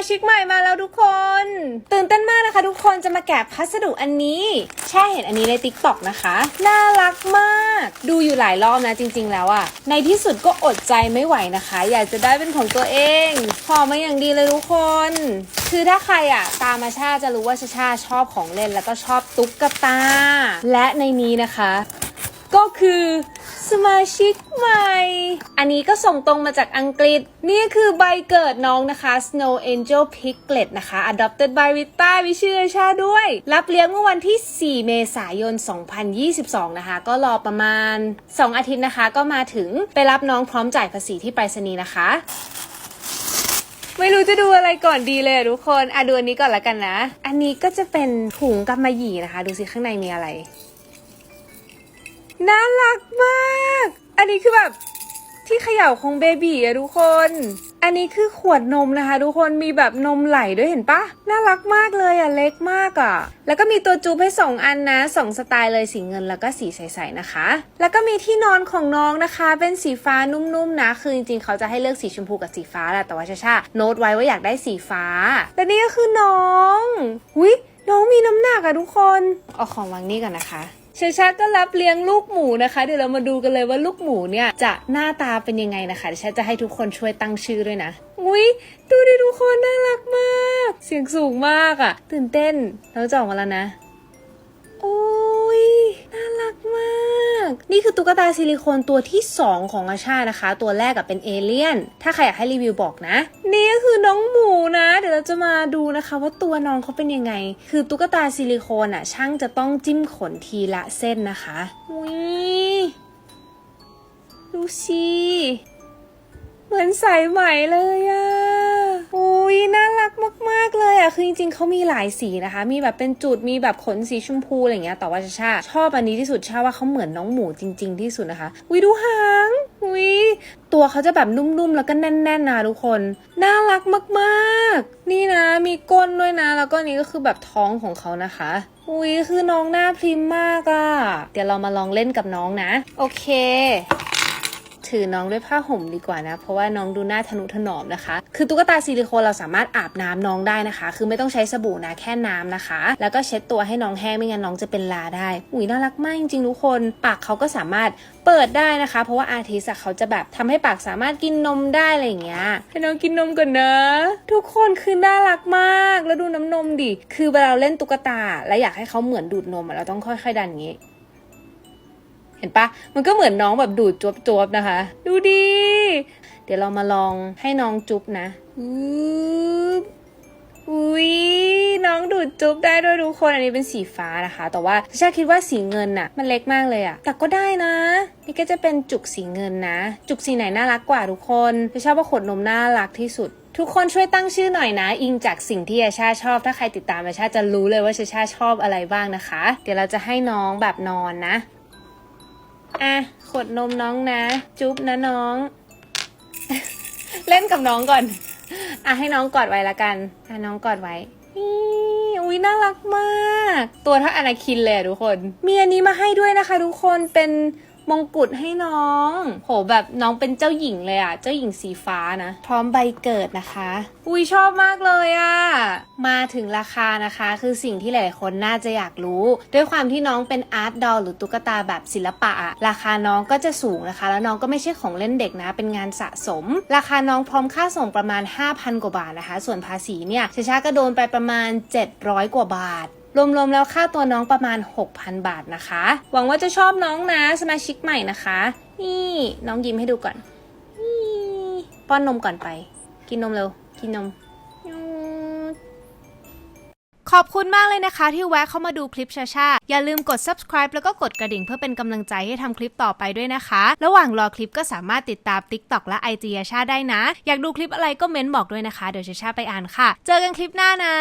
มาชิกใหม่มาแล้วทุกคน ตื่นเต้นมากนะคะ ทุกคนจะมาแกะพัสดุอันนี้ แช่เห็นอันนี้ในติ๊กต็อกนะคะ น่ารักมาก ดูอยู่หลายรอบนะจริง ๆ แล้วอะในที่สุดก็อดใจไม่ไหวนะคะ อยากจะได้เป็นของตัวเองหอมาอย่างดีเลยทุกคน คือถ้าใครอะตามมาชาจะรู้ว่าชาชาชอบของเล่นแล้วก็ชอบตุ๊กตา และในนี้นะคะ ก็คือ สมาชิกใหม่ อันนี้ก็ส่งตรงมาจากอังกฤษ นี่คือใบเกิดน้องนะคะ Snow Angel Piglet นะคะ adopted by Vita วิชื่อชาด้วย รับเลี้ยงเมื่อวันที่ 4 เมษายน 2022 นะคะ ก็รอประมาณ 2 อาทิตย์นะคะ ก็มาถึงไปรับน้องพร้อมจ่ายภาษีที่ไปรษณีย์นะคะ ไม่รู้จะดูอะไรก่อนดีเลยทุกคน อะดูอันนี้ก่อนละกันนะ อันนี้ก็จะเป็นถุงกำมะหยี่นะคะ ดูสิข้างในมีอะไร น่ารักมาก อันนี้คือแบบที่เขย่าของเบบีอะทุกคน อันนี้คือขวดนมนะคะ ทุกคน มีแบบนมไหลด้วยเห็นปะ น่ารักมากเลยอะเล็กมากอะแล้วก็มีตัวจูบให้สองอันนะสองสไตล์เลยสีเงินแล้วก็สีใสๆนะคะ แล้วก็มีที่นอนของน้องนะคะ เป็นสีฟ้านุ่มๆนะ คือจริงๆเขาจะให้เลือกสีชมพูกับสีฟ้าแหละ แต่ว่าชาชาโน้ตไว้ว่าอยากได้สีฟ้า และนี่ก็คือน้องวิน้องมีน้ำหนักอะทุกคน เอาของวางนี่ก่อนนะคะ ชาชาก็รับเลี้ยงลูกหมูนะคะ เดี๋ยวเรามาดูกันเลยว่าลูกหมูเนี่ยจะหน้าตาเป็นยังไงนะคะเดี๋ยวชาจะให้ทุกคนช่วยตั้งชื่อด้วยนะอุ้ยดูดิทุกคนน่ารักมาก เสียงสูงมากอะ่ะ ตื่นเต้นเราจะออกมาแล้วนะ โอ้ยน่ารักมาก นี่คือตุ๊กตาซิลิโคนตัวที่ 2 ของอาชานะคะ ตัวแรกกับเป็นเอเลี่ยน ถ้าใครอยากให้รีวิวบอกนะ นี่ก็คือน้องหมูนะ เดี๋ยวเราจะมาดูนะคะว่าตัวน้องเขาเป็นยังไง คือตุ๊กตาซิลิโคนอะ่ะช่างจะต้องจิ้มขนทีละเส้นนะคะอุ้ยดูสิเหมือนสายไหมเลยอะอุ้ยน่า มาก ๆ เลยอะคือจริง ๆเขามีหลายสีนะคะ มีแบบเป็นจุด มีแบบขนสีชมพูอะไรเงี้ย แต่ว่าชาชาชอบอันนี้ที่สุดชาว่าเขาเหมือนน้องหมูจริง ๆ ที่สุดนะคะอุ้ดูหางอุ้ยตัวเขาจะแบบนุ่มๆ แล้วก็แน่นๆนะทุกคน น่ารักมาก ๆ นี่นะ มีก้นด้วยนะ แล้วก็นี่ก็คือแบบท้องของเขานะคะอุ้ยคือน้องหน้าพริมมากอะ เดี๋ยวเรามาลองเล่นกับน้องนะ โอเค ถือน้องด้วยผ้าห่มดีกว่านะ เพราะว่าน้องดูหน้าทนุถนอมนะคะ คือตุ๊กตาซิลิโคนเราสามารถอาบน้ำน้องได้นะคะ คือไม่ต้องใช้สบู่นะแค่น้ำนะคะ แล้วก็เช็ดตัวให้น้องแห้งไม่งั้นน้องจะเป็นลาได้อุ้ยน่ารักมากจริงๆทุกคนปากเขาก็สามารถเปิดได้นะคะ เพราะว่าอาร์ติสเขาจะแบบทำให้ปากสามารถกินนมได้อะไรอย่างเงี้ยให้น้องกินนมก่อนนะ ทุกคนคือน่ารักมากแล้วดูน้ำนมดิคือเวลาเราเล่นตุ๊กตา แล้วอยากให้เขาเหมือนดูดนมอะเราต้องค่อยๆดันอย่างงี้ เห็นปะมันก็เหมือนน้องแบบดูดจวบๆนะคะ ดูดี เดี๋ยวเรามาลองให้น้องจุ๊บนะอืบอุ้ยน้องดูดจุ๊บได้ด้วยทุกคนอันนี้เป็นสีฟ้านะคะ แต่ว่าชาคิดว่าสีเงินน่ะ มันเล็กมากเลยอะแต่ก็ได้นะ นี่ก็จะเป็นจุกสีเงินนะ จุกสีไหนน่ารักกว่าทุกคนชาว่าขวดนมน่ารักที่สุดทุกคนช่วยตั้งชื่อหน่อยนะ อิงจากสิ่งที่อาชาชอบ ถ้าใครติดตามอาชาจะรู้เลยว่าชาชาชอบอะไรบ้างนะคะ เดี๋ยวเราจะให้น้องแบบนอนนะ อะขวดนมน้องนะ จุ๊บนะน้อง เล่นกับน้องก่อน อะให้น้องกอดไว้ละกัน อะน้องกอดไว้อุ้ยน่ารักมาก ตัวเท่าอนาคินเลยทุกคน มีอันนี้มาให้ด้วยนะคะ ทุกคนเป็น มงกุฎให้น้อง โหแบบน้องเป็นเจ้าหญิงเลยอะเจ้าหญิงสีฟ้านะ พร้อมใบเกิดนะคะอุ้ยชอบมากเลยอะมาถึงราคานะคะ คือสิ่งที่หลายๆคนน่าจะอยากรู้ ด้วยความที่น้องเป็นอาร์ตดอลหรือตุ๊กตาแบบศิลปะอะราคาน้องก็จะสูงนะคะ แล้วน้องก็ไม่ใช่ของเล่นเด็กนะ เป็นงานสะสม ราคาน้องพร้อมค่าส่งประมาณ 5,000 กว่าบาทนะคะ ส่วนภาษีเนี่ยชาชาก็โดนไปประมาณ 700 กว่าบาท รวมๆแล้วค่าตัวน้องประมาณ 6,000 บาทนะคะ หวังว่าจะชอบน้องนะสมาชิกใหม่นะคะ นี่น้องยิ้มให้ดูก่อนนี่ป้อนนมก่อนไป กินนมเร็ว กินนม ขอบคุณมากเลยนะคะที่แวะเข้ามาดูคลิปชาชาอย่าลืมกด subscribe แล้วก็กดกระดิ่งเพื่อเป็นกำลังใจให้ทำคลิปต่อไปด้วยนะคะ ระหว่างรอคลิปก็สามารถติดตาม TikTok และ IG ชาชาได้นะ อยากดูคลิปอะไรก็เม้นบอกด้วยนะคะ เดี๋ยวชาชาไปอ่านค่ะ เจอกันคลิปหน้านะ